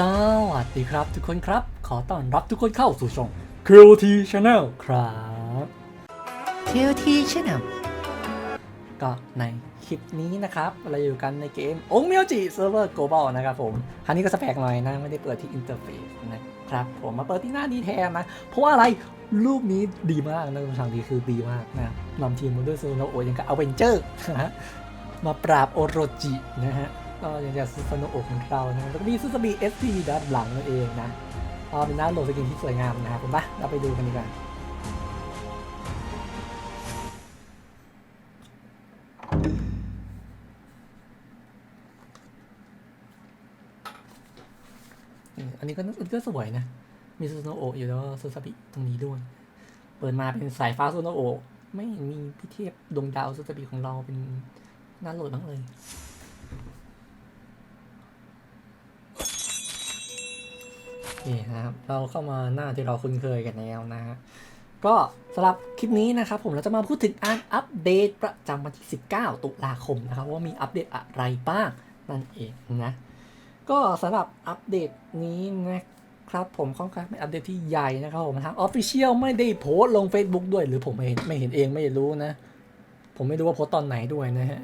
สวัสดีครับทุกคนครับ ขอต้อนรับทุกคนเข้าสู่ช่อง QT Channel ครับ QT Channel ก็ในคลิปนี้นะครับ เราอยู่กันในเกมองเมียวจิเซิร์ฟเวอร์ global นะครับผม ครั้งนี้ก็สแปลกหน่อยนะ ไม่ได้เปิดที่อินเทอร์เฟซนะครับ ผมมาเปิดที่หน้านี้แทนนะ เพราะว่าอะไรรูปนี้ดีมากนะคุณทางดีคือดีมากนะนำทีมมาด้วยซูโนโอยังกับอเวนเจอร์นะฮะมาปราบโอโรจินะฮะ ก็อย่างจากซูซานโอะของเรานะแล้วก็มีซูซาบิเอสพีด้านหลังนั่นเองนะเป็นด้าโหลดสกินที่สวยงามนะครับผมปะเราไปดูกันดีกว่าอันนี้ก็อันนี้ก็สวยนะ มีซูซานโอะอยู่แล้วซูซาบิตรงนี้ด้วย เปิดมาเป็นสายฟ้าซูซานโอะไม่เห็นมีพิเทพดวงดาวซูซาบิของเราเป็นน่าโหลดบ้างเลย นี่นะครับเราเข้ามาหน้าที่เราคุ้นเคยกันแล้วนะฮะก็สำหรับคลิปนี้นะครับผมเราจะมาพูดถึงการอัปเดตประจำวันที่ 19 ตุลาคมนะครับว่ามีอัปเดตอะไรบ้างนั่นเองนะก็สำหรับอัปเดตนี้นะครับผมค่อนข้างเป็นอัปเดตที่ใหญ่นะครับผมทางออฟฟิเชียลไม่ได้โพสต์ลง Facebook ด้วย หรือผมไม่เห็นไม่เห็นเองไม่รู้นะ ผมไม่รู้ว่าโพสต์ตอนไหนด้วยนะฮะ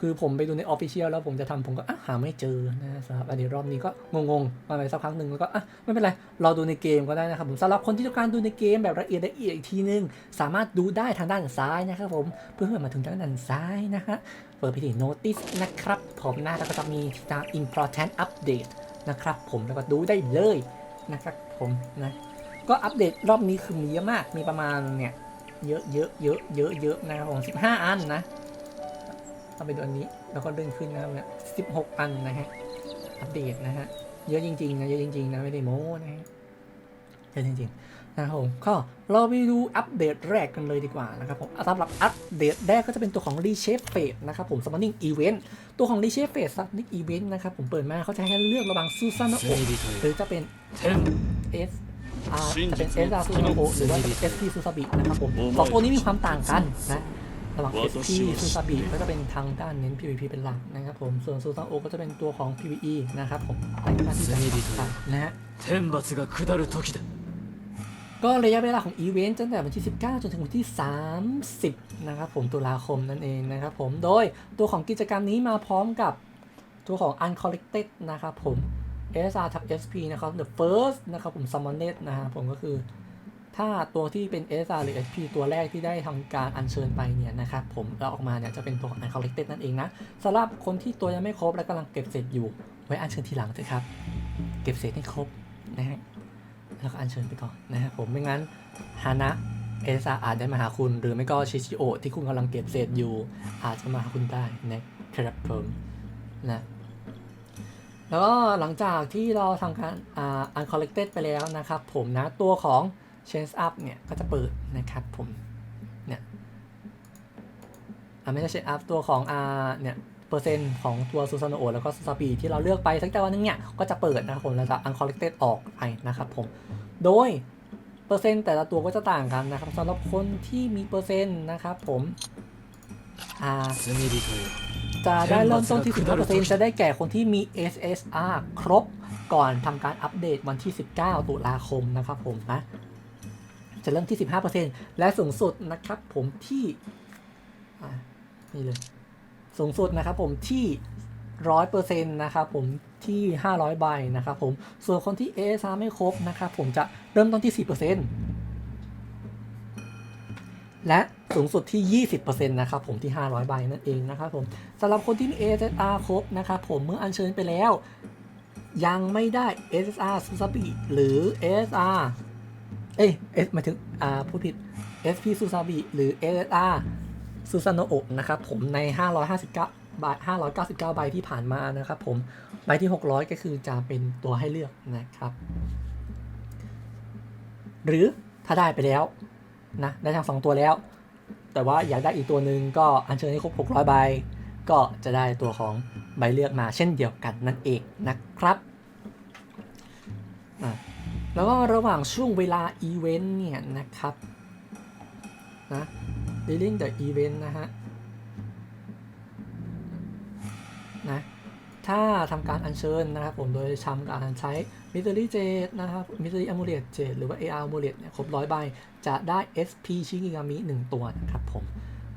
คือผมไปดูในออฟฟิเชียลแล้วผมจะทำผมก็อะหาไม่เจอนะสำหรับอันนี้รอบนี้ก็งงๆมาไปสักพักหนึ่งแล้วก็อะไม่เป็นไรเราดูในเกมก็ได้นะครับผมสำหรับคนที่ต้องการดูในเกมแบบละเอียดละเอียดอีกทีนึง สามารถดูได้ทางด้านซ้ายนะครับผมเพื่อมาถึงทางด้านซ้ายนะฮะเปิดไปที่ notice นะครับผมหนะแล้วก็จะมีทาง important update นะครับผมแล้วก็ดูได้เลยนะครับผมนะก็อัปเดตรอบนี้คือมีเยอะมากมีประมาณเนี่ยเยอะเยอะเยอะเยอะเยอะนะครับผม15 อันนะ เอาไปดูอันนี้ แล้วก็เลื่อนขึ้นนะครับเนี่ย16อันนะฮะ อัปเดตนะฮะ เยอะจริงๆนะ เยอะจริงๆนะไม่ได้โม้นะฮะ เยอะจริงๆนะครับผม ก็เราไปดูอัปเดตแรกกันเลยดีกว่านะครับผมสำหรับอัปเดตแรกก็จะเป็นตัวของ Reshape Phase นะครับผม Summoning Event ตัวของ Reshape Phase Summoning Event นะครับผมเปิดมาเขาจะให้เลือกระหว่างซูซานโอหรือจะเป็น S R จะเป็น S R ซูซานโอหรือว่าเป็น S P ซูซาบินะครับผมสองตัวนี้มีความต่างกันนะ ระหว่างเซตที่ซูซาบิก็จะเป็นทางด้านเน้น PVP เป็นหลักนะครับผม ส่วนซูซาโอก็จะเป็นตัวของ PVE นะครับผมไล่มาที่แตต่านะฮะก็ระยะเวลาของอีเวนต์ตั้งแต่วันที่ 19 จนถึงวันที่ 30 นะครับผมตุลาคมนั่นเองนะครับผม โดยตัวของกิจกรรมนี้มาพร้อมกับตัวของ uncollected นะครับผม SR ทับ SP นะครับ the first นะครับผม summonet นะฮะผมก็คือ ถ้าตัวที่เป็น SR หรือ SP ตัวแรกที่ได้ทำการอัญเชิญไปเนี่ยนะครับผมเราออกมาเนี่ยจะเป็นตัวของ Uncollected นั่นเองนะสำหรับคนที่ตัวยังไม่ครบและกำลังเก็บเศษอยู่ ไว้อัญเชิญทีหลังเถอะครับ เก็บเศษให้ครบนะฮะแล้วก็อัญเชิญไปก่อนนะครับผมไม่งั้นฮานะเอซาอาจได้มาหาคุณ หรือไม่ก็ชิชิโอที่คุณกำลังเก็บเศษอยู่ อาจจะมาหาคุณได้นะครับผมนะแล้วก็หลังจากที่เราทำการอ่า uncollected ไปแล้วนะครับผมนะตัวของ Change Up เนี่ยก็จะเปิดนะครับผมเนี่ยไม่ใช่ Change Up ตัวของ R เนี่ยเปอร์เซ็นต์ของตัวซูซานโอแล้วก็ซูซาปีที่เราเลือกไปสักแต่วันนึงเนี่ยก็จะเปิดนะครับผมแล้วจะ uncollected ออกไปนะครับผมโดยเปอร์เซ็นต์แต่ละตัวก็จะต่างกันนะครับสำหรับคนที่มีเปอร์เซ็นต์นะครับผมอ่าจะได้เริ่มต้นที่15%จะได้แก่คนที่มี SSR ครบก่อนทำการอัปเดตวันที่ 19 ตุลาคมนะครับผมนะ จะเริ่มที่ 15%และสูงสุดนะครับผมที่นี่เลยสูงสุดนะครับผมที่100%นะครับผมที่ 500 ใบนะครับผมส่วนคนที่ ASR ไม่ครบนะครับผมจะเริ่มต้นที่ 4%และสูงสุดที่ 20%นะครับผมที่ 500 ใบนั่นเองนะครับผมสำหรับคนที่มี ASR ครบนะครับผมเมื่ออัญเชิญไปแล้ว ยังไม่ได้ SSR ซูซาบิหรือ SSR เอ้ย S หมาถึงอ่าผู้ผิด SP ซูซาบิหรือ SSR ซูซานโนโอะนะครับผมใน 559ใบ599 ใบที่ผ่านมานะครับผมใบที่ 600 ก็คือจะเป็นตัวให้เลือกนะครับ หรือถ้าได้ไปแล้วนะได้ทั้งสองตัวแล้ว แต่ว่าอยากได้อีกตัวหนึ่งก็อัญเชิญให้ครบ 600 ใบ ก็จะได้ตัวของใบเลือกมาเช่นเดียวกันนั่นเองนะครับ แล้วก็ระหว่างช่วงเวลาอีเวนต์เนี่ยนะครับนะ during the event นะฮะนะถ้าทำการอัญเชิญนะครับผมโดยทำการใช้ Mystery j a d นะครับ Mystery Amulet j a d หรือว่า AR Amulet เนี่ยครบร้อยใบ จะได้ SP ชิกิกามิ1ตัวนะครับผม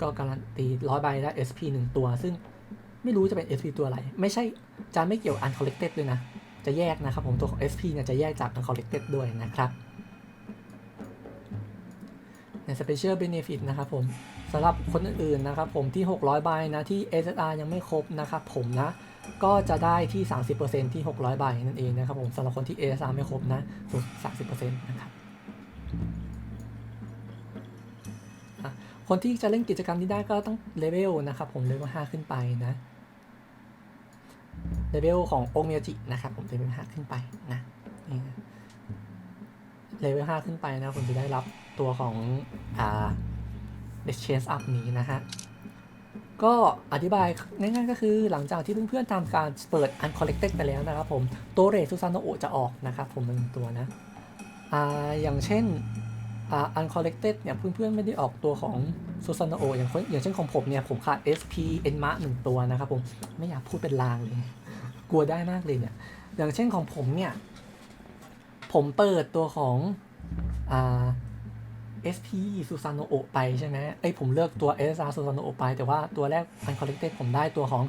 ก็การันตีร้อยใบได้ SP 1 ตัว ซึ่งไม่รู้จะเป็น SP ตัวอะไร ไม่ใช่จะไม่เกี่ยว Uncollected ด้วยนะ จะแยกนะครับผมตัวของ SP เนี่ยจะแยกจาก Uncollected ด้วยนะครับใน Special Benefit นะครับผมสำหรับคนอื่นๆนะครับผมที่ 600 ใบนะที่ SSR ยังไม่ครบนะครับผมนะก็จะได้ที่ 30%ที่ 600 ใบนั่นเองนะครับผมสำหรับคนที่ SSR ไม่ครบนะส่วน30%นะครับคนที่จะเล่นกิจกรรมนี้ได้ก็ต้องเลเวลนะครับผมเลเวล5ขึ้นไปนะ เลเวลของโอเมียจินะครับผมเลเวล5ขึ้นไปนะนี่นะเลเวล5ขึ้นไปนะผมจะได้รับตัวของอ่า exchange up นี้นะฮะก็อธิบายง่ายๆก็คือหลังจากที่เพื่อนๆทำการเปิด uncollected ไปแล้วนะครับผมตัวเรทซูซานโนโอจะออกนะครับผมหนึ่งตัวนะอ่าอย่างเช่น อ่า uncollected เนี่ยเพื่อนๆไม่ได้ออกตัวของซูซานโออย่างเช่นอย่างเช่นของผมเนี่ย ผมขาด SP n m a หนึ่งตัวนะครับผมไม่อยากพูดเป็นลางเลย กลัวได้มากเลยเนี่ย อย่างเช่นของผมเนี่ย ผมเปิดตัวของอ่า SP ซูซานโอไปใช่ไหมไอผมเลือกตัว SR ซูซานโอไป แต่ว่าตัวแรก Uncollected ผมได้ตัวของ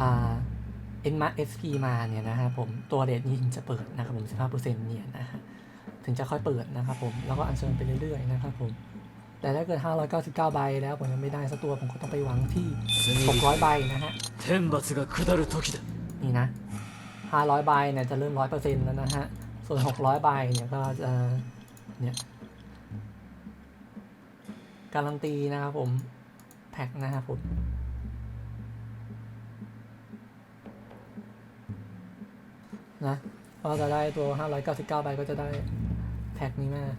อ่า n m a SP มาเนี่ยนะครับผมตัวเรทนี้ถึงจะเปิดนะครับผม15%เนี่ยนะฮะ ถึงจะค่อยเปิดนะครับผม แล้วก็อัญเชิญไปเรื่อยๆนะครับผม แต่ถ้าเกิด 599 ใบแล้วผมยังไม่ได้สักตัวผมก็ต้องไปหวังที่ 600 ใบนะฮะนี่นะ 500 ใบเนี่ยจะเริ่ม 100%แล้วนะฮะ ส่วน 600 ใบเนี่ยก็จะเนี่ยการันตีนะครับผม แพ็คนะครับผมนะเราจะได้ตัว 599 ใบก็จะได้ แพ็กนี้มาก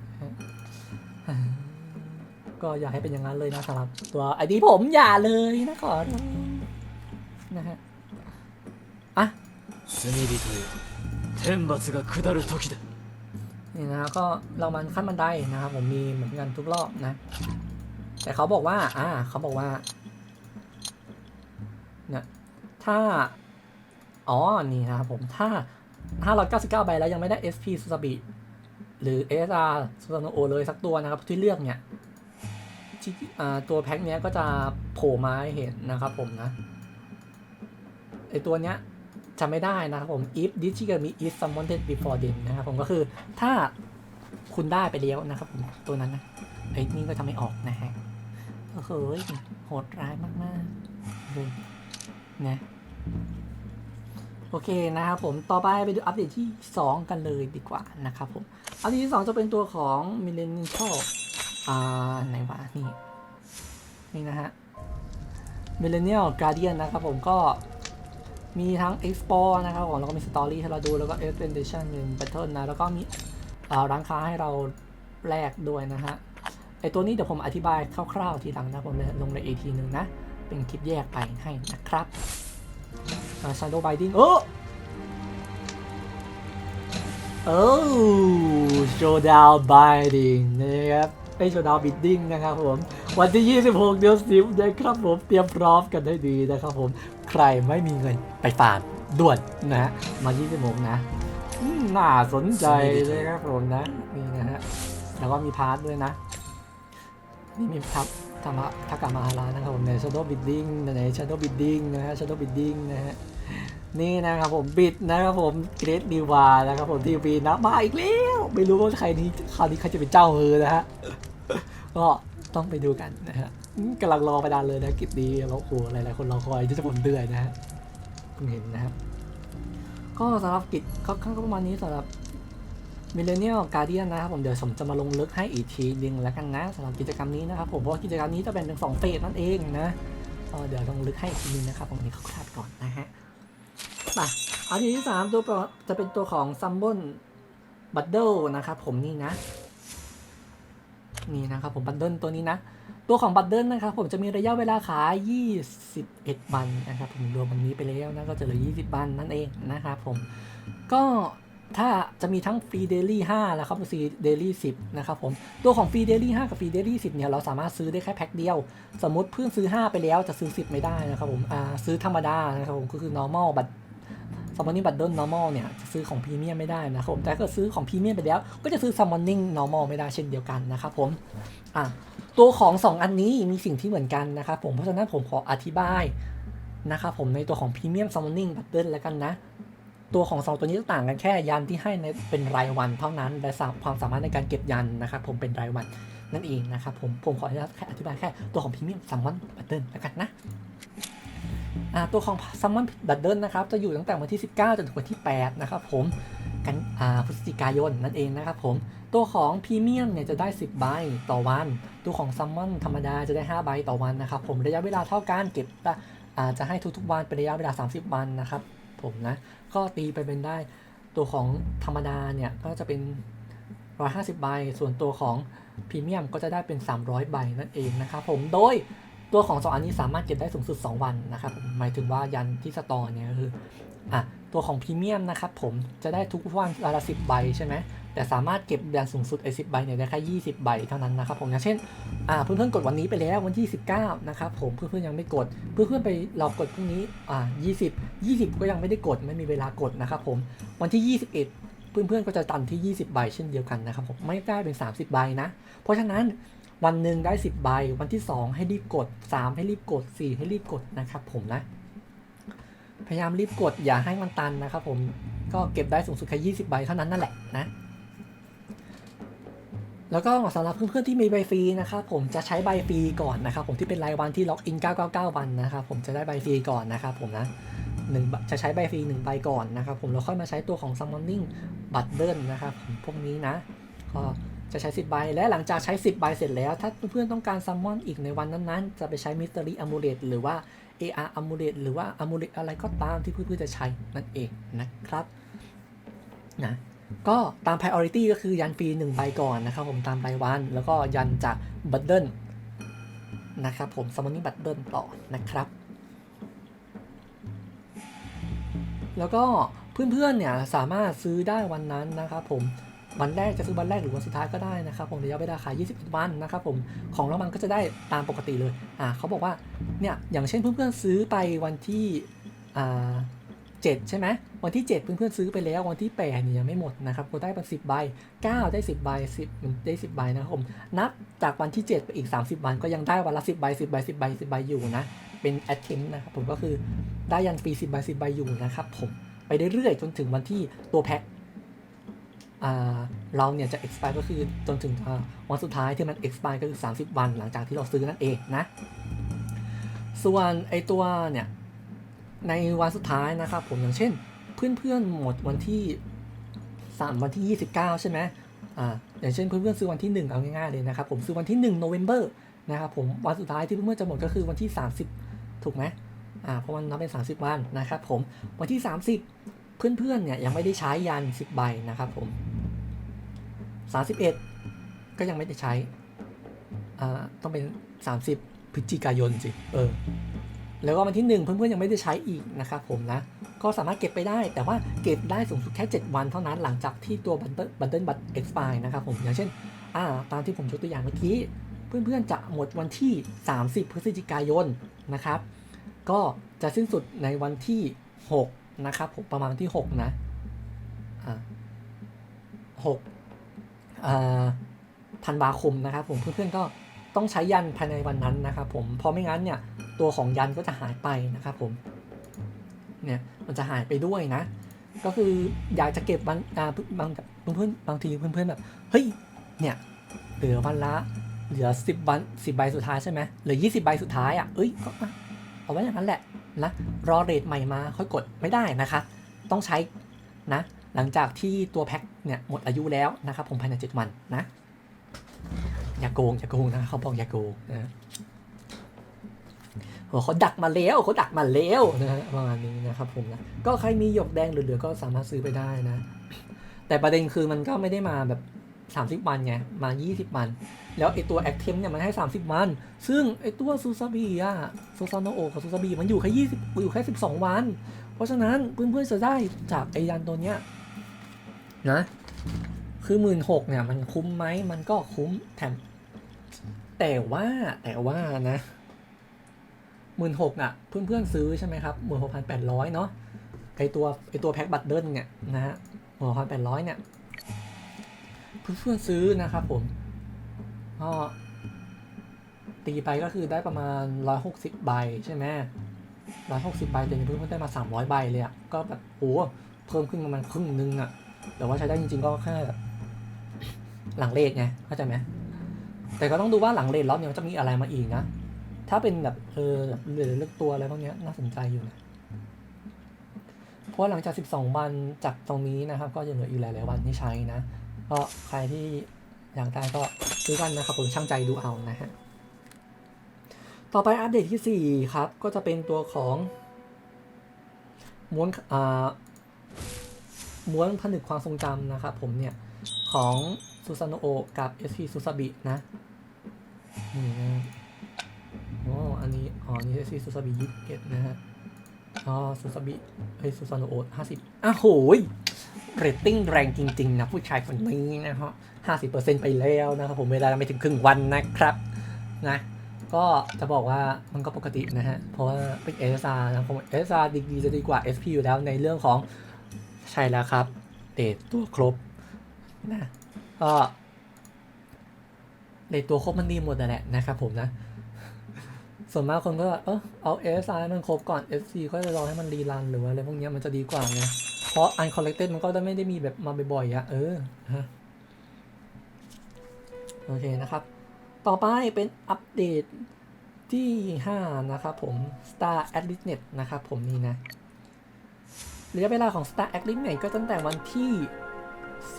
ก็อยากให้เป็นอย่างนั้นเลยนะสำหรับตัวไอดีผมอย่าเลยนะขอนะฮะอะนี่นะครับก็เรามันขั้นบันไดนะครับผมมีเหมือนกันทุกรอบนะ แต่เขาบอกว่า อ่า เขาบอกว่าเนี่ยถ้า อ๋อ นี่นะครับผมถ้า 599ใบแล้วยังไม่ได้ SP สุสบิ หรือ SR ซูซานโอเลยสักตัวนะครับที่เลือกเนี่ยที่ตัวแพ็คเนี้ยก็จะโผล่มาให้เห็นนะครับผมนะไอตัวเนี้ยจะไม่ได้นะครับผม if this chicken meat is summoned before them นะครับผมก็คือถ้าคุณได้ไปแล้วนะครับผมตัวนั้นนะไอ้นี่ก็จะไม่ออกนะฮะโอ้โหโหดร้ายมากๆเลยนะโอเคนะครับผมต่อไปไปดูอัปเดตที่ 2 กันเลยดีกว่านะครับผม อัปเดตที่2จะเป็นตัวของ Millennial อ่าไหนวะนี่ นี่นะฮะ Millennial Guardian นะครับผมก็มีทั้ง Explore นะครับผมแล้วก็มี Story ให้เราดูแล้วก็ Expedition เป็น Battle นะ แล้วก็มีร้านค้าให้เราแลกด้วยนะฮะไอตัวนี้เดี๋ยวผมอธิบายคร่าวๆทีหลังนะผมเลยลงใน AT หนึ่งนะ เป็นคลิปแยกไปให้นะครับอ่า Shadow Binding เออ โอ้ Showdown Binding นะครับไอ Showdown Binding นะครับผม วันที่ 26 เดือน10นะครับผม เตรียมพร้อมกันให้ดีนะครับผม ใครไม่มีเงินไปฟาร์มด่วนนะฮะ มา 26 นะ น่าสนใจเลยครับผมนะ นี่นะฮะ แล้วก็มีพาร์ทด้วยนะ นี่มีทับ ธรรมะทักกามาฮารานะครับผมใน Shadow Bidding ใน Shadow Bidding นะฮะ Shadow Bidding นะฮะนี่นะครับผมบิดนะครับผมเกรดดีวานะครับผมทีวีนะมาอีกแล้วไม่รู้ว่าใครนี้คราวนี้ใครจะเป็นเจ้ามือนะฮะก็ต้องไปดูกันนะฮะกำลังรอไปดานเลยนะกิจดีแล้วโอ้โหหลายๆคนรอคอยที่จะผมเดือยนะฮะเพิ่งเห็นนะครับก็สำหรับกิจก็ข้างประมาณนี้สำหรับ Millennial Guardian นะครับผมเดี๋ยวผมจะมาลงลึกให้อีกทีนึงแล้วกันนะสำหรับกิจกรรมนี้นะครับผมเพราะว่ากิจกรรมนี้จะเป็นถึงสองเฟสนั่นเองนะเเดี๋ยวลงลึกให้อีกทีนึงนะครับผมนี้คร่าวๆก่อนนะฮะป่ะอันที่สามตัวจะเป็นตัวของ Summon Bundle นะครับผมนี่นะ นี่นะครับผมบันเดิลตัวนี้นะ ตัวของบันเดิลนะครับผมจะมีระยะเวลาขาย 21 วันนะครับผมรวมวันนี้ไปแล้วนะก็จะเหลือ 20 วันนั่นเองนะครับผมก็ ถ้าจะมีทั้งฟรีเดลี่5แล้วครับฟรีเดลี่10 นะครับผม ตัวของฟรีเดลี่5กับฟรีเดลี่10 เนี่ย เราสามารถซื้อได้แค่แพ็คเดียว สมมติเพื่อนซื้อ 5 ไปแล้วจะซื้อ 10 ไม่ได้นะครับผม อ่า ซื้อธรรมดานะครับผม ก็คือ normal บัต summoning bundle normal เนี่ย จะซื้อของพรีเมียมไม่ได้นะครับผม แต่ถ้าซื้อของพรีเมียมไปแล้ว ก็จะซื้อ summoning normal ไม่ได้เช่นเดียวกันนะครับผม อะ ตัวของ 2 อันนี้มีสิ่งที่เหมือนกันนะครับผม เพราะฉะนั้นผมขออธิบายนะครับผมในตัวของพรีเมียม summoning bundle แล้วกันนะ ตัวของ 2 ตัวนี้จะต่างกันแค่ยันที่ให้ในเป็นรายวันเท่านั้นและความสามารถในการเก็บยันนะครับผมเป็นรายวันนั่นเองนะครับผมผมขออนุญาตแค่อธิบายแค่ตัวของพรีเมียม summon bundle แล้วกันนะตัวของ Summon Bundle นะครับจะอยู่ตั้งแต่วันที่ 19 จนถึงวันที่ 8 นะครับผมกันอ่าพฤศจิกายนนั่นเองนะครับผมตัวของพรีเมียมเนี่ยจะได้ 10 ใบต่อวัน ตัวของ Summon ธรรมดาจะได้ 5 ใบต่อวันนะครับผมระยะเวลาเท่ากันเก็บจะให้ทุกๆวันเป็นระยะเวลา 30 วันนะครับ ผมนะ ก็ตีไปเป็นได้ ตัวของธรรมดาเนี่ยก็จะเป็น 150 ใบ ส่วนตัวของพรีเมียมก็จะได้เป็น 300 ใบนั่นเองนะครับผม โดยตัวของ 2 อันนี้สามารถเก็บได้สูงสุด 2 วันนะครับหมายถึงว่ายันที่สตอร์เนี่ยคืออะตัวของพรีเมียมนะครับผมจะได้ทุกวันละสิบใบใช่ไหม แต่สามารถเก็บยันสูงสุดไอ้สิใบเนี่ยได้แค่20 ใบเท่านั้นนะครับผมอย่างเช่นอ่าเพื่อนๆกดวันนี้ไปแล้ววันที่19นะครับผมเพื่อนๆยังไม่กด เพื่อนๆไปเรอกดพรุ่งนี้อ่า20 20 ก็ยังไม่ได้กดไม่มีเวลากดนะครับผมวันที่ 21 เพื่อนๆก็จะตันที่ 20 ใบเช่นเดียวกันนะครับผมไม่ได้เป็น 30 ใบนะ เพราะฉะนั้นวันหนึ่งได้ 10 ใบ วันที่ 2 ให้รีบกด 3 ให้รีบกด 4 ให้รีบกดนะครับผมนะ พยายามรีบกดอย่าให้มันตันนะครับผมก็เก็บได้สูงสุดแค่20 ใบเท่านั้นนั่นแหละนะ แล้วก็สำหรับเพื่อนๆที่มีใบฟรีนะครับผมจะใช้ใบฟรีก่อนนะครับผมที่เป็นรายวันที่ล็อกอิน 999 วันนะครับผมจะได้ใบฟรีก่อนนะครับผมนะหนึ่งจะใช้ใบฟรีหนึ่งใบก่อนนะครับผมแล้วค่อยมาใช้ตัวของ summoning bundle นะครับผมพวกนี้นะก็จะใช้ 10 ใบ และหลังจากใช้ 10 ใบเสร็จแล้ว ถ้าเพื่อนๆต้องการซัมมอนอีกในวันนั้นๆ จะไปใช้ Mystery Amulet หรือว่า AR Amulet หรือว่า Amulet อะไรก็ตามที่เพื่อนๆจะใช้นั่นเองนะครับนะ ก็ตาม Priority ก็คือยันฟรี1ใบก่อนนะครับผมตามรายวัน แล้วก็ยันจาก Bundle นะครับผม Summoning Bundle ต่อนะครับ แล้วก็เพื่อนๆเนี่ยสามารถซื้อได้วันนั้นนะครับผมวันแรกจะซื้อวันแรกหรือวันสุดท้ายก็ได้นะครับผมระยะเวลาขาย 21 วันนะครับผมของรางวัลก็จะได้ตามปกติเลยอ่าเขาบอกว่าเนี่ยอย่างเช่นเพื่อนๆซื้อไปวันที่อ่าเจ็ดใช่ไหม วันที่ 7 เพื่อนๆซื้อไปแล้ว วันที่8เนี่ยยังไม่หมดนะครับก็ได้เป็น10ใบ9 ได้ 10ใบ10มันได้10ใบนะครับผมนับจากวันที่ 7 ไปอีก 30 วันก็ยังได้วันละ 10ใบ10ใบ10ใบ10ใบอยู่นะ เป็นแอดเทมนะครับผมก็คือได้ยันฟรี10ใบ10ใบอยู่นะครับผมไปเรื่อยๆจนถึงวันที่ตัวแพ็คเราเนี่ยจะ expire ก็คือจนถึงวันสุดท้ายที่มัน expire ก็คือ 30 วันหลังจากที่เราซื้อนั่นเองนะ ส่วนไอตัวเนี่ยในวันสุดท้ายนะครับผมอย่างเช่น เพื่อนๆหมดวันที่ 3 วันที่ 29 ใช่ไหมอ่าอย่างเช่นเพื่อนๆซื้อวันที่ 1 เอาง่ายๆเลยนะครับผมซื้อวันที่1 November นะครับผมวันสุดท้ายที่เพื่อนๆจะหมดก็คือวันที่ 30 ถูกไหมอ่าเพราะมันนับเป็น 30 วันนะครับผมวันที่ 30 เพื่อนๆเนี่ยยังไม่ได้ใช้ยัน 10 ใบนะครับผม 31 ก็ยังไม่ได้ใช้อ่าต้องเป็น 30 พฤศจิกายนสิเออ แล้วก็วันที่ 1 เพื่อนๆยังไม่ได้ใช้อีกนะครับผมนะ ก็สามารถเก็บไปได้ แต่ว่าเก็บได้สูงสุดแค่ 7 วันเท่านั้นหลังจากที่ตัวบันเดิลบันเดิลบัต expire นะครับผมอย่างเช่นอ่าตามที่ผมยกตัวอย่างเมื่อกี้ เพื่อนๆจะหมดวันที่ 30 พฤศจิกายนนะครับ ก็จะสิ้นสุดในวันที่ 6 นะครับผมประมาณวันที่ 6 นะอ่า6อ่าธันวาคมนะครับผมเพื่อนๆก็ต้องใช้ยันภายในวันนั้นนะครับผมเพราะไม่งั้นเนี่ย ตัวของยันก็จะหายไปนะครับผมเนี่ยมันจะหายไปด้วยนะ ก็คืออยากจะเก็บวันอ่าบางเพื่อนบางทีเพื่อนๆแบบเฮ้ยเนี่ยเหลือวันละเหลือสิบวันสิบใบสุดท้ายใช่ไหมเหลือยี่สิบใบสุดท้ายอะเอ้ยก็เอาไว้อย่างนั้นแหละนะรอเรทใหม่มาค่อยกดไม่ได้นะคะ ต้องใช้นะหลังจากที่ตัวแพ็คเนี่ยหมดอายุแล้วนะครับผมภายใน7วันนะอย่าโกงอย่าโกงนะเขาบอกอย่าโกงนะ เขาดักมาแล้วเขาดักมาแล้วนะประมาณนี้นะครับผมนะก็ใครมีหยกแดงเหลือๆก็สามารถซื้อไปได้นะ แต่ประเด็นคือมันก็ไม่ได้มาแบบ 30 วันไง มา 20 วัน แล้วไอตัวแอคเทมเนี่ยมันให้ 30 วัน ซึ่งไอตัวซูซาบีอะซูซานโอกับซูซาบีมันอยู่แค่20อยู่แค่ 12 วัน เพราะฉะนั้นเพื่อนๆจะได้จากไอยันตัวเนี้ยนะคือหมื่นหกเนี่ยมันคุ้มไหมมันก็คุ้มแถมแต่ว่าแต่ว่านะ หมื่นหกอะเพื่อนๆซื้อใช่ไหมครับหมื่นหกพันแปดร้อยเนาะไอตัวไอตัวแพ็คบัตรเดิลเนี่ยนะฮะหัวพันแปดร้อยเนี่ยเพื่อนๆซื้อนะครับผมก็ตีไปก็คือได้ประมาณร้อยหกสิบใบใช่ไหมร้อยหกสิบใบแต่นี่เพิ่งได้มาสามร้อยใบเลยอะก็แบบโอ้เพิ่มขึ้นประมาณครึ่งนึงอะแต่ว่าใช้ได้จริงๆก็แค่หลังเลทไงเข้าใจไหมแต่ก็ต้องดูว่าหลังเลทรอบนี้มันจะมีอะไรมาอีกนะ ถ้าเป็นแบบเออเหลือเลือกตัวอะไรพวกเนี้ยน่าสนใจอยู่นะเพราะหลังจาก 12 วันจากตรงนี้นะครับ ก็จะเหลืออีกหลายๆวันที่ใช้นะ ก็ใครที่อยากได้ก็ซื้อกันนะครับผมช่างใจดูเอานะฮะต่อไปอัปเดตที่ 4 ครับ ก็จะเป็นตัวของม้วนอ่าม้วนผนึกความทรงจำนะครับผมเนี่ย ของซูซานโอะกับ SP ซูซาบินะอ๋อ อันนี้ อ๋ออันนี่ SP ซูซาบิ21นะฮะ อ๋อซูซาบิเฮ้ยซูซานโอะ50อ้าวโหยเรตติ้งแรงจริง ๆ นะ ผู้ชายคนนี้นะฮะ50%ไปแล้วนะครับผมเวลาไม่ถึงครึ่งวันนะครับ นะ ก็จะบอกว่ามันก็ปกตินะฮะ เพราะว่าเป็น SSR นะผม SSR ดีดีจะดีกว่า SP อยู่แล้วในเรื่องของใช่แล้วครับ เดทตัวครบนะก็เดทตัวครบมันดีหมดแหละนะครับผมนะ ส่วนมากคนก็เออเอา SSR ให้มันครบก่อน SC ก็จะรอให้มันรีรันหรือว่าอะไรพวกนี้มันจะดีกว่าไงเพราะ uncollected มันก็จะไม่ได้มีแบบมาบ่อยๆอะเออฮะโอเคนะครับ ต่อไปเป็นอัปเดตที่ 5 นะครับผม Star a t l e t Net นะครับผมนี่นะระยะเวลาของ Star a t l e t Net ก็ตั้งแต่วันที่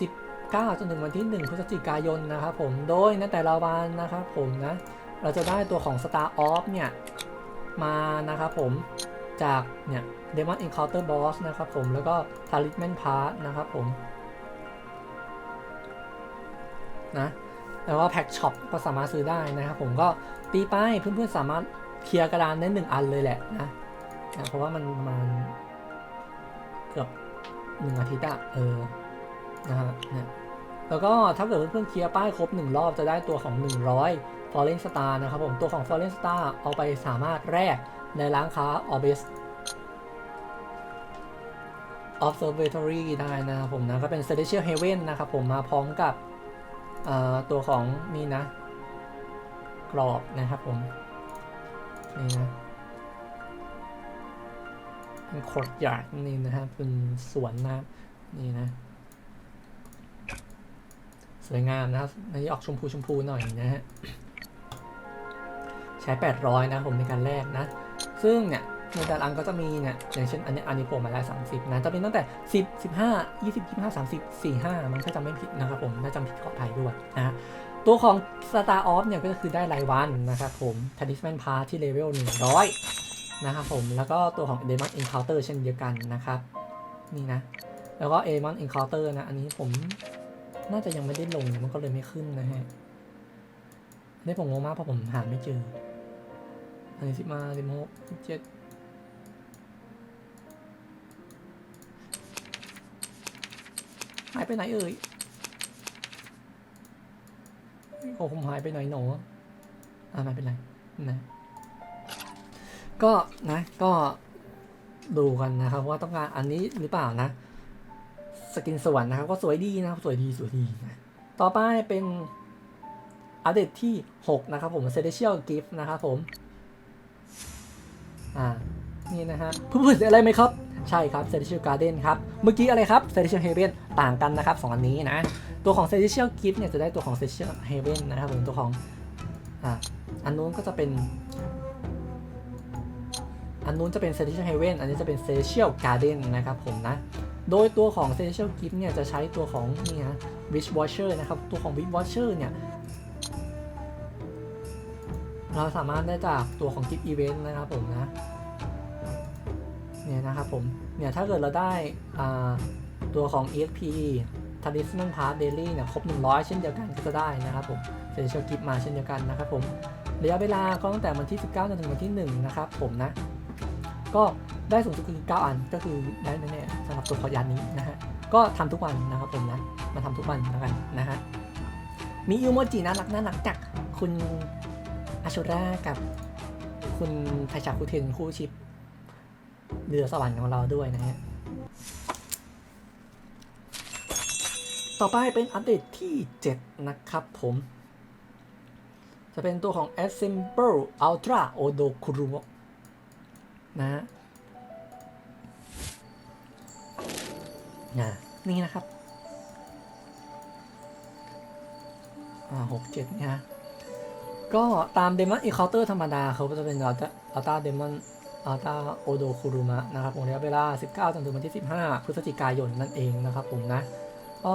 19 จนถึงวันที่ 1 พฤศจิกายนนะครับผม โดยในแต่ละวันนะครับผมนะ เราจะได้ตัวของ Star Off เนี่ย มานะครับผมจากเนี่ย Demon Encounter Boss นะครับผมแล้วก็ Talisman Pass นะครับผมนะแล้วก็แพ็กช็อปก็สามารถซื้อได้นะครับผมก็ตีไปเพื่อนๆสามารถเคลียร์กระดานได้หนึ่งอันเลยแหละนะนะเพราะว่ามันประมาณเกือบหนึ่งอาทิตย์อะเออนะฮะเนี่ยแล้วก็ถ้าเกิดเพื่อนๆเคลียร์ป้ายครบหนึ่งรอบจะได้ตัวของ100 Fallen Star นะครับผม ตัวของ Fallen Star เอาไปสามารถแลกในร้านค้า Orbis Observatory ได้นะครับผมนะก็เป็น Celestial Heaven นะครับผมมาพร้อมกับตัวของนี่นะ กรอบนะครับผม นี่นะเป็นคอร์ดยาดนี่นะครับเป็นสวนน้ำนี่นะ สวยงามนะครับอันนี้ออกชมพูชมพูหน่อยนะฮะ ใช้ 800 นะผมในการแลกนะ ซึ่งเนี่ยในต่ละอันก็จะมีเนี่ยอย่างเช่นอันนี้อันนี้ผมมาได้ว30 นะจะเป็นตั้งแต่ 10 15 20 25 30 45 มันถ้าจำไม่ผิดนะครับผมถ้าจำผิดขออภัยด้วยนะตัวของ Star Off เนี่ยก็คือได้รายวันนะครับผม Talisman Pass ที่เลเวล100 นะครับผม แล้วก็ตัวของ Demon Encounter เช่นเดียวกันนะครับ นี่นะ แล้วก็ Demon Encounter นะ อันนี้ผมน่าจะยังไม่ได้ลงมันก็เลยไม่ขึ้นนะฮะอันนี้ผมงงมากเพราะผมหาไม่เจอ อันนี้สิบมาสิบหกสิบเจ็ดหายไปไหนเอ่ยโอ้ผมหายไปไหนหนออ่าไม่เป็นไรนะก็นะก็ดูกันนะครับว่าต้องการอันนี้หรือเปล่านะ สกินสวรรค์นะครับ ก็สวยดีนะครับสวยดีสวยดีนะต่อไปเป็นอัปเดตที่ 6 นะครับผม Celestial Gift นะครับผม อ่านี่นะฮะเพิ่งเปิดอะไรไหมครับ ใช่ครับ Celestial Garden ครับ เมื่อกี้อะไรครับ Celestial Haven ต่างกันนะครับสองอันนี้นะ ตัวของ Celestial Gift เนี่ยจะได้ตัวของ Celestial Haven นะครับผมตัวของอ่าอันนู้นก็จะเป็น อันนู้นจะเป็น Celestial Haven อันนี้จะเป็น Celestial Garden นะครับผมนะ โดยตัวของ Celestial Gift เนี่ยจะใช้ตัวของนี่ฮะ Witch Watcher นะครับ ตัวของ Witch Watcher เนี่ย เราสามารถได้จากตัวของ Gift Event นต์นะครับผมนะเนี่ยนะครับผมเนี่ยถ้าเกิดเราได้ตัวของ EXP Talisman Pass Daily เนี่ยครบ 100 เช่นเดียวกันก็จะได้นะครับผม Celestial Gift มาเช่นเดียวกันนะครับผมระยะเวลาก็ตั้งแต่วันที่ 19จนถึงวันที่ 1 นะครับผมนะ ก็ได้สูงสุดคือ 9 อันก็คือได้แน่ๆสำหรับตัวขอยานนี้นะฮะก็ทำทุกวันนะครับผมนะมาทำทุกวันแล้วกันนะฮะมีอิโมจิน่ารักน่ารักจากคุณ อาชูรากับคุณไทชาคุเทนคู่ชิปเรือสวรรค์ของเราด้วยนะฮะ ต่อไปเป็นอัปเดตที่ 7 นะครับผม จะเป็นตัวของ Assemble Ultra Odo Kurumo นะฮะนี่นะครับ อ่าหกเจ็ดเนี่ยฮะ ก็ตาม Demon Encounter ธรรมดาเขาก็จะเป็น Ultra Ultra Demon Ultra Odo Kuruma นะครับผมระยะเวลา 19จนถึงวันที่ 15 พฤศจิกายนนั่นเองนะครับผมนะ ก็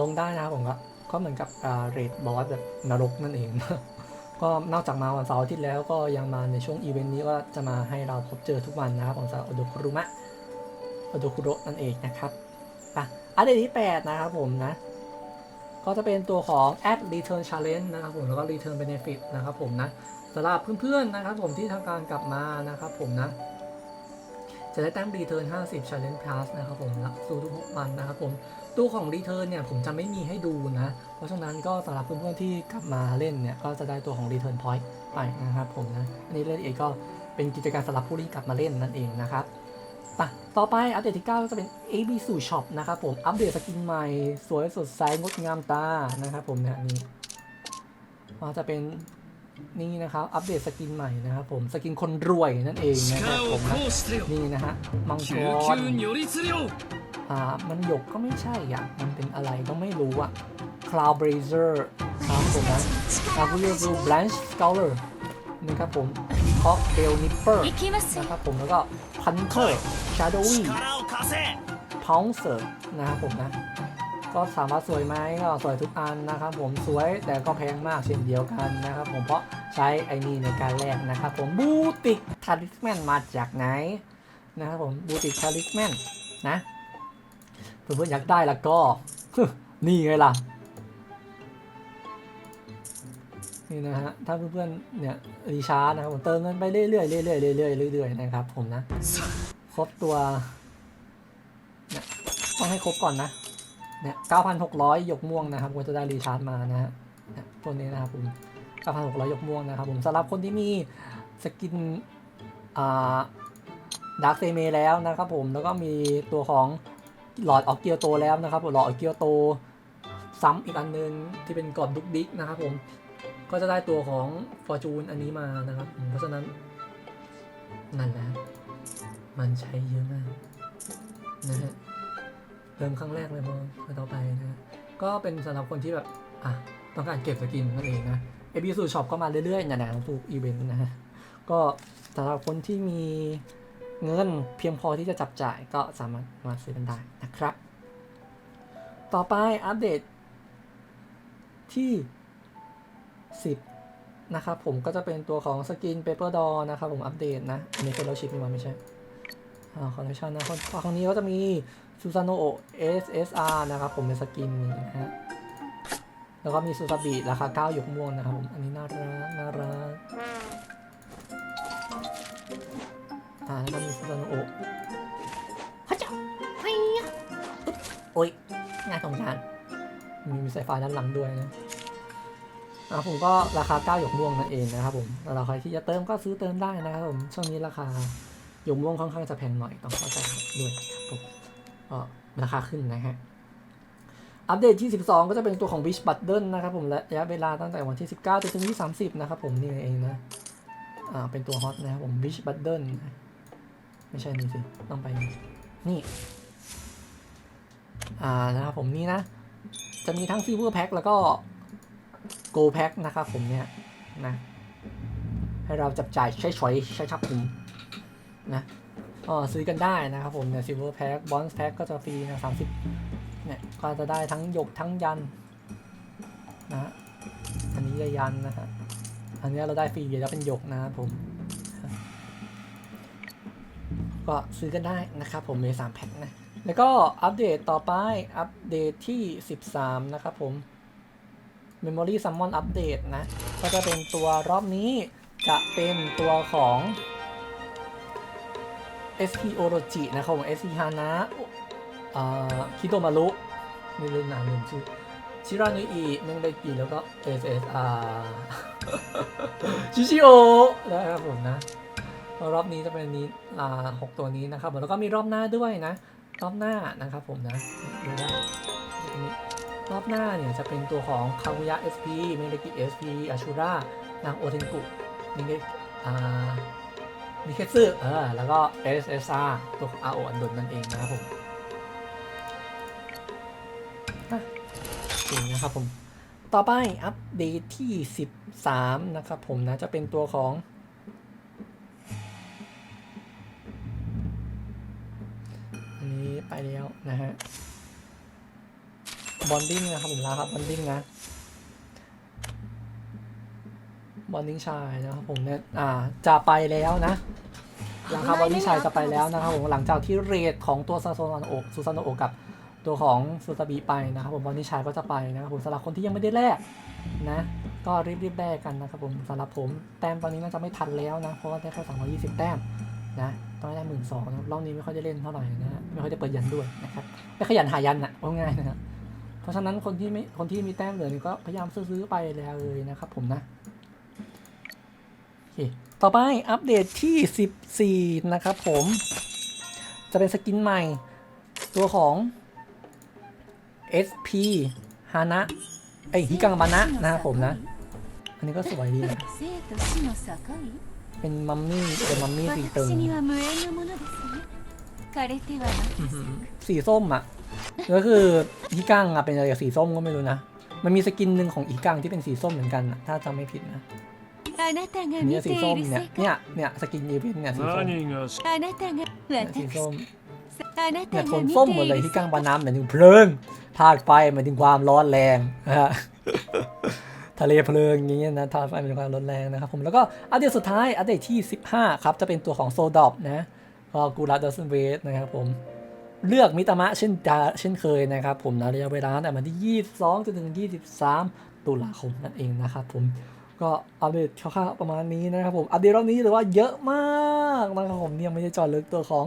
ลงได้นะครับผมก็ก็เหมือนกับเรดบอสแบบนรกนั่นเอง ก็นอกจากมาวันเสาร์อาทิตย์แล้วก็ยังมาในช่วงอีเวนต์นี้ก็จะมาให้เราพบเจอทุกวันนะครับของสาวโอโดคุรุมะโอโดคุโรนั่นเองนะครับอะอันเดตที่ 8 นะครับผมนะ ก็จะเป็นตัวของ Add Return Challenge นะครับผมแล้วก็ Return Benefit นะครับผมนะสำหรับเพื่อนๆนะครับผมที่ทำการกลับมานะครับผมนะจะได้แต้ม Return 50 Challenge Pass นะครับผมรับสู่ทุกๆวันนะครับผมตัวของ Return เนี่ยผมจะไม่มีให้ดูนะ เพราะฉะนั้นก็สำหรับเพื่อนๆที่กลับมาเล่นเนี่ยก็จะได้ตัวของ Return Point ไปนะครับผมนะอันนี้เล่นเองก็เป็นกิจการสำหรับผู้ที่กลับมาเล่นนั่นเองนะครับ ต่ต่อไปอัปเดตที่ 9 ก็จะเป็น AB สู่ช็อปนะครับผม อัปเดตสกินใหม่ สวยสดใสงดงามตานะครับผมเนี่ยนี่มาจะเป็นนี่นะครับ อัปเดตสกินใหม่นะครับผม สกินคนรวยนั่นเองนะครับผมนะนี่นะฮะ มังกรอ่า มันหยกก็ไม่ใช่อะ มันเป็นอะไรก็ไม่รู้อะ Cloud Blazer ครับผมนะคาบูเรียบู Blanch Scholar นะครับผมค็อกเดลนิปเปอร์นะครับผมแล้วก็พันเทอร์ชาร์ดวี่พาวเซอร์นะครับผมนะ ก็สามารถสวยไหมก็สวยทุกอันนะครับผมสวยแต่ก็แพงมากเช่นเดียวกันนะครับผมเพราะใช้ไอ้นี่ในการแลกนะครับผมบูติกทาริสแมนมาจากไหนนะครับผมบูติกทาริสแมนนะเพื่อนๆอยากได้ละก็ นี่ไงล่ะ นี่นะฮะ ถ้าเพื่อนๆ เนี่ยรีชาร์จนะครับผมเติมเงินไปเรื่อยๆเรื่อยๆเรื่อยๆเรื่อยๆนะครับผมนะ ครบตัวเนี่ยต้องให้ครบก่อนนะ เนี่ย9,600ยกม่วงนะครับก็จะได้รีชาร์จมานะฮะเนี่ยตัวนี้นะครับผม9,600ยกม่วงนะครับผมสำหรับคนที่มีสกินอ่าดาร์คเซเมแล้วนะครับผม แล้วก็มีตัวของหลอดออกเกียวโตแล้วนะครับหลอดออกเกียวโตซ้ำอีกอันนึงที่เป็นกรอบดุกดิกนะครับผม ก็จะได้ตัวของฟอร์จูนอันนี้มานะครับ เพราะฉะนั้นนั่นแหละมันใช้เยอะมากนะฮะเริ่มครั้งแรกเลยพอไปต่อไปนะฮะก็เป็นสำหรับคนที่แบบอะต้องการเก็บสกินนั่นเองนะเอบีสูช็อปก็มาเรื่อยๆอย่างๆทุกอีเวนต์นะฮะก็สำหรับคนที่มีเงินเพียงพอที่จะจับจ่ายก็สามารถมาซื้อกันได้นะครับ ต่อไปอัปเดตที่ 10 นะครับผมก็จะเป็นตัวของสกินเปเปอร์ดอนะครับผมอัปเดตนะอันนี้เป็นเราชิปนี่มันไม่ใช่อ่าคอลเลคชันนะครั้งนี้ก็จะมีซูซานโนโอ SSR นะครับผมเป็นสกินนี้นะฮะแล้วก็มีซูซาบิราคา9ยกม่วงนะครับผมอันนี้น่ารักน่ารักอ่าแล้วก็มีซูซานโนโอฮัจจ้าไฮ้ยะอึ๊บโอ้ยงายตรงกลารมีมีสายไฟด้านหลังด้วยนะ อ่าผมก็ราคา9หยกม่วงนั่นเองนะครับผมแล้วเราใครที่จะเติมก็ซื้อเติมได้นะครับผมช่วงนี้ราคาหยกม่วงค่อนข้างจะแพงหน่อยต้องเข้าใจด้วยครับผมก็ราคาขึ้นนะฮะอัปเดตที่ 12 ก็จะเป็นตัวของ Wish Button นะครับผมและระยะเวลาตั้งแต่วันที่ 19จนถึงที่ 30 นะครับผมนี่เองนะอ่าเป็นตัวฮอตนะครับผม Wish Button นะไม่ใช่นี่สิต้องไปนี่อ่านะครับผมนี่นะ จะมีทั้ง Silver Pack แล้วก็ โกแพ็คนะครับผมเนี่ยนะให้เราจับจ่ายใช้ฉอยใช้ชับผมนะก็ซื้อกันได้นะครับผมเนี่ยซิลเวอร์แพ็คบอนส์แพ็คก็จะฟรีนะสามสิบเนี่ยก็จะได้ทั้งหยกทั้งยันนะอันนี้จะยันนะฮะอันนี้เราได้ฟรีแล้วเป็นหยกนะครับผมก็ซื้อกันได้นะครับผมมีสามแพ็คนะแล้วก็อัปเดตต่อไปอัปเดตที่ 13 นะครับผม Memory Summon Update นะ ก็จะเป็นตัวรอบนี้จะเป็นตัวของ SP Orochi นะครับผม SP Hana คิโตมารุไม่เล่นนานลืมชื่อชิรานุอิเมงไดกิแล้วก็ SSR ชิชิโอนะครับผมนะ รอบนี้จะเป็นนี้อ่าหกตัวนี้นะครับผมแล้วก็มีรอบหน้าด้วยนะ รอบหน้านะครับผมนะดูได้ รอบหน้าเนี่ยจะเป็นตัวของคากุยะ SP เมเลกิ SP อาชูระนางโอเทนกุนิเกอ่านิเคซึเออแล้วก็ SSR ตัวของอาโออันดนนั่นเองนะครับผมอะโอเคนะครับผม ต่อไปอัปเดตที่ 13 นะครับผมนะ จะเป็นตัวของอันนี้ไปแล้วนะฮะ บอนดิ้งนะครับผมลาครับบอนดิ้งนะบอนดิ้งชายนะครับผมเนี่ยอ่าจะไปแล้วนะราคาบอนดิ้งชายจะไปแล้วนะครับผมหลังจากที่เรทของตัวซาโซนโอซูซานโอกับตัวของซูซาบีไปนะครับผมบอนดิ้งชายก็จะไปนะครับผมสำหรับคนที่ยังไม่ได้แลกนะ ก็รีบๆแลกกันนะครับผมสำหรับผมแต้มตอนนี้น่าจะไม่ทันแล้วนะ เพราะว่าได้แค่220แต้มนะตอนนี้ได้หมื่นสองนะรอบนี้ไม่ค่อยได้เล่นเท่าไหร่นะฮะไม่ค่อยได้เปิดยันด้วยนะครับไม่ขยันหายันอะว่าง่ายนะครับ เพราะฉะนั้นคนที่ไม่คนที่มีแต้มเหลือก็พยายามซื้อไปแล้วเลยนะครับผมนะโอเคต่อไปอัปเดตที่ 14 นะครับผม จะเป็นสกินใหม่ตัวของ SP ฮานะไอฮิกังบานะนะครับผมนะ อันนี้ก็สวยดีนะเป็นมัมมี่เป็นมัมมี่สีตึงสีส้มอะ ก็คืออีกังอะเป็นอะไรกับสีส้มก็ไม่รู้นะ มันมีสกินหนึ่งของอีกังที่เป็นสีส้มเหมือนกันถ้าจำไม่ผิดนะนี่สีส้มเนี่ยเนี่ยเนี่ยสกินยีเป็นเนี่ยสีส้มเนี่ยสีส้มเนี่ยโทนส้มหมดเลยที่กลางปาน้ำหมายถึงเพลิงธาตุไฟหมายถึงความร้อนแรงนะฮะทะเลเพลิงอย่างเงี้ยนะธาตุไฟเป็นความร้อนแรงนะครับผมแล้วก็อัปเดตสุดท้ายอัปเดตที่ 15 ครับ จะเป็นตัวของโซดอบนะก็กูรัดดอสเซนเวสนะครับผม เลือกมิตามะเช่นจาเช่นเคยนะครับ ผมนะระยะเวลาแต่วันที่ 22จนถึง 23 ตุลาคมนั่นเองนะครับผมก็อัปเดตคร่าวๆประมาณนี้นะครับผมอัปเดตรอบนี้ถือว่าเยอะมากนะครับผมเนี่ยไม่ได้จอดลึกตัวของ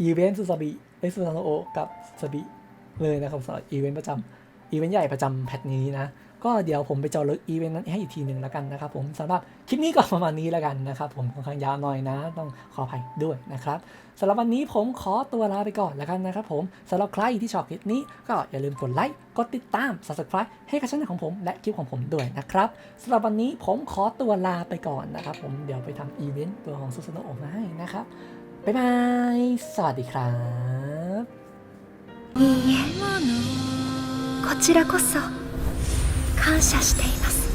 อีเวนต์ซูซาบิเอซูซานโอกับซาบิเลยนะครับสำหรับอีเวนต์ประจำอีเวนต์ใหญ่ประจำแพทนี้นะ ก็เดี๋ยวผมไปเจาะลึกอีเวนต์นั้นให้อีกทีหนึ่งแล้วกันนะครับผมสำหรับคลิปนี้ก็ประมาณนี้แล้วกันนะครับผมค่อนข้างยาวหน่อยนะ ต้องขออภัยด้วยนะครับสำหรับวันนี้ผมขอตัวลาไปก่อนแล้วกันนะครับผมสำหรับใครที่ชอบคลิปนี้ก็อย่าลืมกดไลค์กดติดตาม subscribe ให้กับช่องของผมและคลิปของผมด้วยนะครับสำหรับวันนี้ผมขอตัวลาไปก่อนนะครับผมเดี๋ยวไปทำอีเวนต์ตัวของซูซานโนะมาให้นะครับบ๊ายบายสวัสดีครับ いいえこちらこそ 感謝しています。